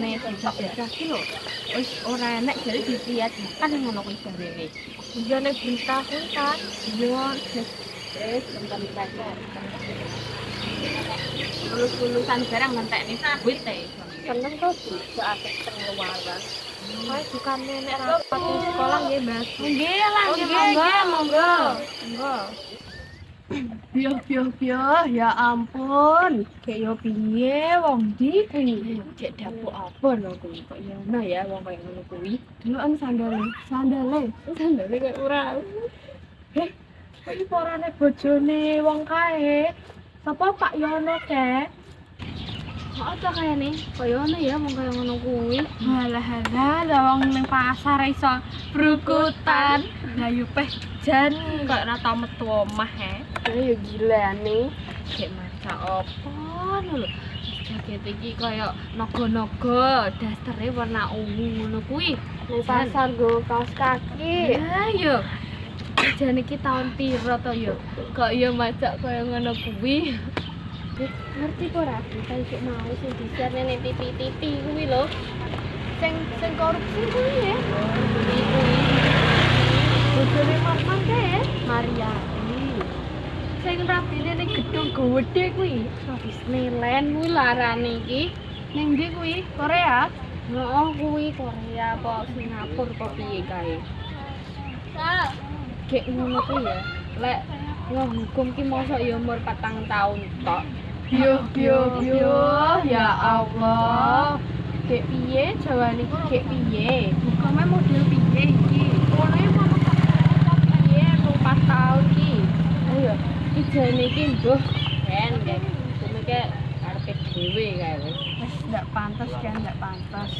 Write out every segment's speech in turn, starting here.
ane sok desa ki lho. Wis ora enak jare dilihat kan ngono kuwi jare. Iya nek berita kan. Iya, wis tentang pacar. Lulus-lulusan barang ngentek nih sabit teh. Seneng kok sih, gak asik pengeluaran. Wah, bukan nenek rapat di sekolah ya, Mas. Nggih, lah nggih, monggo. Monggo. Biyo biyo biyo, ya ampun. Kayak yo piye wong di kuwi? Cek dapuk apa lho kok ya ya wong kaya ngono kuwi. Deloken sandale, sandale. Sandale kok ora. Eh, iki porane bojone wong kae. Sapa Pak Yono kek? Kok aja kayane kaya ono ya wong kaya ngono kuwi. Halah halah, lah wong ning pasar iso brukutan. Lah yo jan kok ora tau metu omah he. Ya gila nih. Kayak maca apa lho. Jaket iki kaya naga-naga, dastere warna ungu ngono kuwi. Ning pasar go kaos kaki. Ya yo. Jane iki tahun piro to yo? Kok yo macak kaya ngono kuwi. Ngerti kok ora kita isuk mau sing di-share ning TV-TV kuwi lho. Sing sing korupsi kuwi ya. Kuwi kuwi. Bojone Marman kek. Mariati. Sing rapine ning gedung gede kuwi. Disneyland kuwi larane iki. Ning ndi kuwi? Korea. Heeh kuwi Korea apa Singapura apa piye kae. Kayak ngono kuwi ya. Lek ngehukum ki mosok ya umur 4 tahun tok. Biyo biyo biyo, ya Allah. Kek piye jawane kek piye? Hukume model piye jane iki mbuh kan hukume kayak karepe dhewe kae wis. Ndak pantas kan, ndak pantas.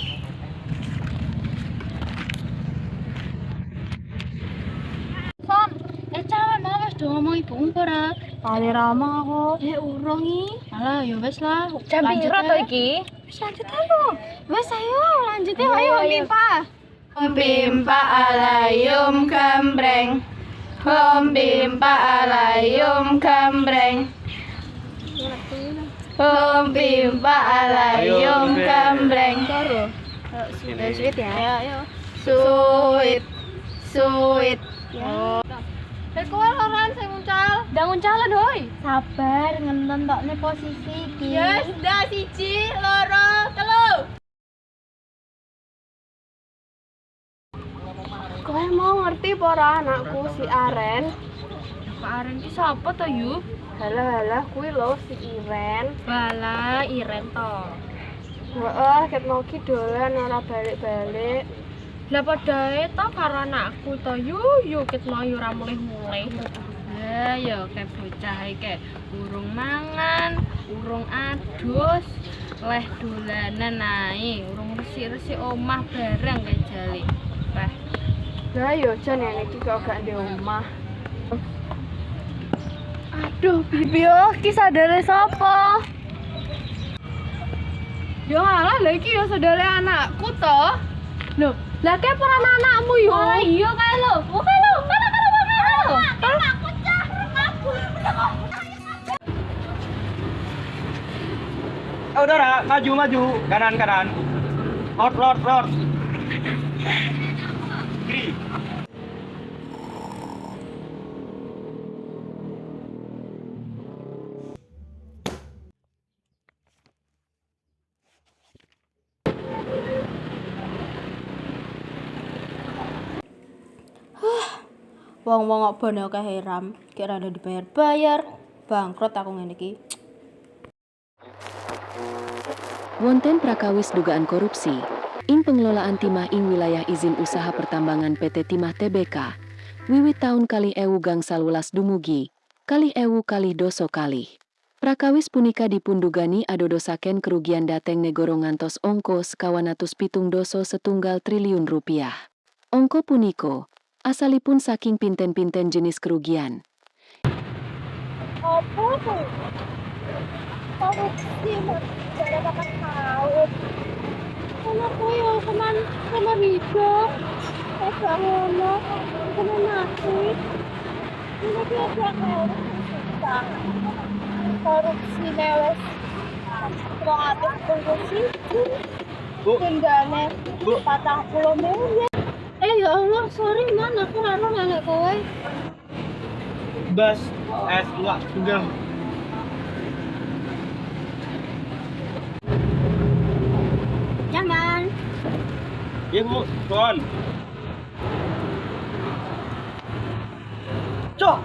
Son, eh cawe mau wis do ngomong ibu ora? Kali rama aku. Eh urung iki. Alah ya wis lah. Jam piro to ae. iki? Wis lanjut ayo. Wis ayo lanjut ayo ayo mimpa. Bimpa alayum gambreng. Hom bimpa alayum gambreng. Hom bimpa alayum. Sudah sweet ya. Suit. Suit. Oh. Eh kowe loran sing muncal. Ndang muncalan hoi. Sabar ngenten tokne posisi iki. Ya sudah siji, loro, telu. Ngerti pora anakku si Aren? Pak Aren ki sapa to, Yu? Halah halah kuwi lho si Iren. Bala Iren to. Heeh, ket mau ki dolan ora balik-balik. Lah padae to karo anakku to, Yu, yu ket mau ora mulih-mulih. Lah ya kayak bocah iki urung mangan, urung adus, leh dolanan ae, urung resik-resik omah bareng kayak jali. Lah yo jan yang iki kok gak ndek omah. Aduh, bibi oh, ki sadare sapa? Yo alah lha iki yo sadare anakku to. Loh, lah kek peran anakmu yo. Oh iya kae lho. Oh kae lho, kana kana kana lho. Anakku cah Oh, udara, maju, maju, kanan, kanan. Lord, lord, lord. Kiri. Wong-wong kok bono akeh heram, kira ada dibayar-bayar. Bangkrut aku ngene iki. Wonten prakawis dugaan korupsi, ing pengelolaan timah ing wilayah izin usaha pertambangan PT Timah TBK, wiwit tahun kali ewu gangsal welas dumugi, kali ewu kali doso kali. Prakawis punika dipundugani adodosaken kerugian dateng negoro ngantos ongko sekawan atus pitung doso setunggal triliun rupiah. Ongko puniko, asalipun saking pinten-pinten jenis kerugian, Apa tuh? Sama kowe yo keman sama hidup. Eh gak ngono. Sama nasi. Ini dia dia korupsi. Korupsi lewes. wong atus tunggu situ. Bu, Tinggalnya Bu. patang. Eh ya Allah, sorry man, aku ora ngelek kowe. bas es enggak sudah. Iya bu, tuan. Cok.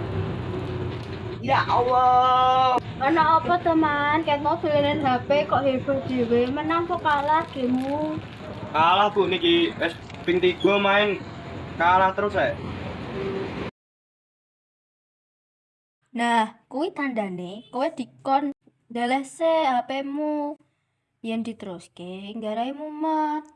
Ya Allah. Ana apa teman? Kayak mau dolen HP kok hebat dhewe. Menang kok kalah gemu. Kalah bu niki es ping tiga main kalah terus ya. Nah, kuwi tandane kowe dikon ndelese HP-mu. Yen diteruske nggarai mumet.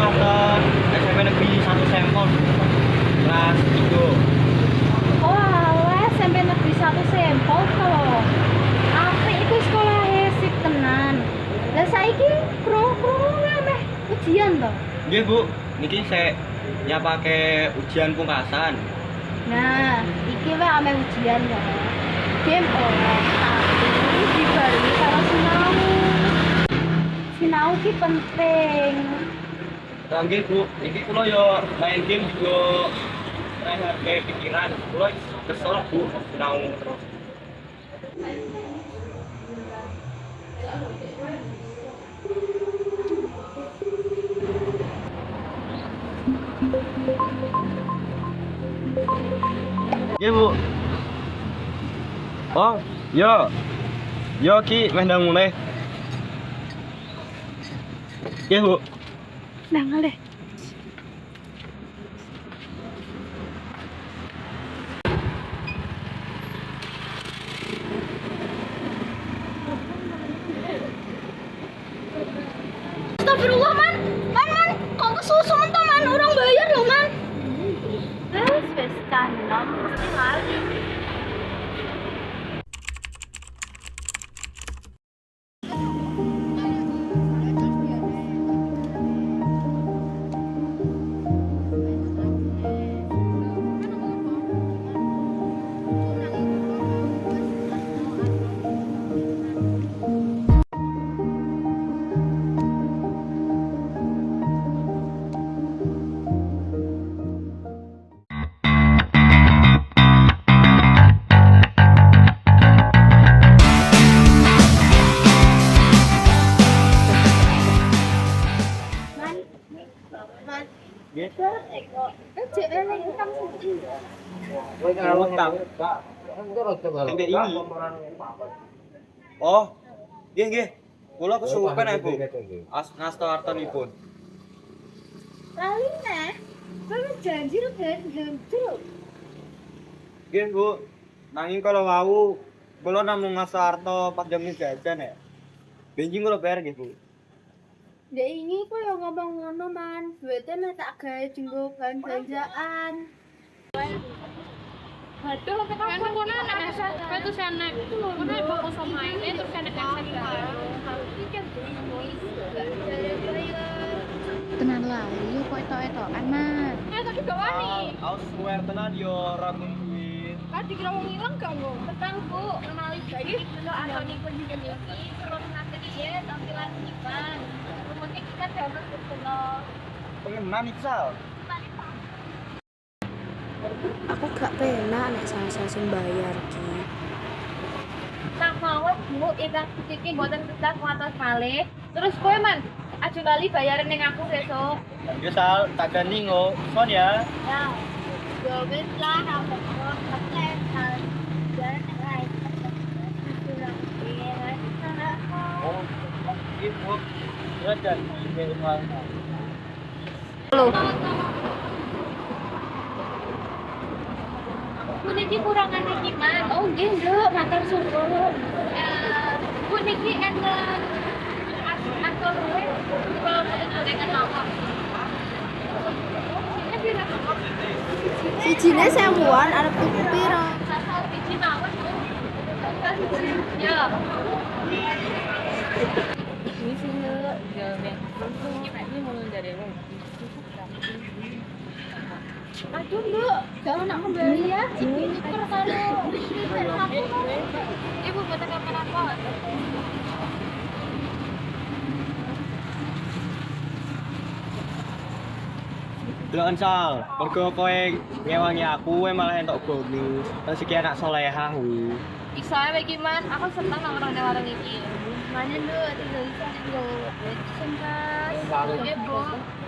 dan SMP negeri satu sampel kelas tiga. Wah, SMP negeri satu sampel kok. Apik iku sekolah sip tenan. Lah saiki krungu-krungu meh ujian to. Nggih bu, niki saya ya pakai ujian pungkasan. Nah, iki wae ame ujian ya. Game oleh tapi dibarengi karo sinau. Sinau ki penting. Nah, nggih bu, niki kula yo main game juga rehat kayak pikiran. Kula kesel bu, naung terus. Iya bu. Oh, yo, yo ki main dong mulai. Iya bu. Nang deh. Astagfirullah man, man Eh, oh, nggih nggih. Kula kesupen ae, Bu. Nasta artanipun. Kaline, kowe janji rugen njendruk. Nggih, Bu. Nanging kalau wau, kula namung ngasa arto panjenengan jajan ya. Benjing kula bayar nggih, Bu. Dek ini kok yang ngomong ngono man, duitnya mah tak gawe jenggo bahan belanjaan. Aduh, kan kono anak kayak tuh sana, kono ibu kosong main, terus ada eksek tenan lah yo kok etok-etokan mas Eh, tapi gak wani. Aus swear tenan yo ora duit. Kan dikira wong ilang gak ngomong. Petang, Bu, kenali atau nih pun juga nih, terus nanti dia tampilan iban. Pengenan sal. Aku gak penak nek saya sing bayar ki. Tak mau bu, ikan kucing buatan kita kuatas malih. Terus kowe man, aja kali bayarin ning aku besok. Yo sal, tak ganding kok. Son ya. Ya, yo wis lah aku. Oh, ibu. Ya jadi nggih mal. Bu niki kurangan iki man. Oh Nduk, matur suwun. Eh, Bu niki enten atur luwe kalau dengan apa Sijine sewuan arep tuku piro? biji mawon ya Ini sih ngelak, jalan Ini mau dari lo. Aduh, Mbak, jangan nak kembali ya. Ini per kalau ibu buat apa apa Delok sal, mergo kowe ngewangi aku kowe malah entuk. Terus iki anak solehah. Iso ae iki aku seneng nang warung-warung iki. Mana lu tinggal di sana lo. Sentas. Iya, Bu.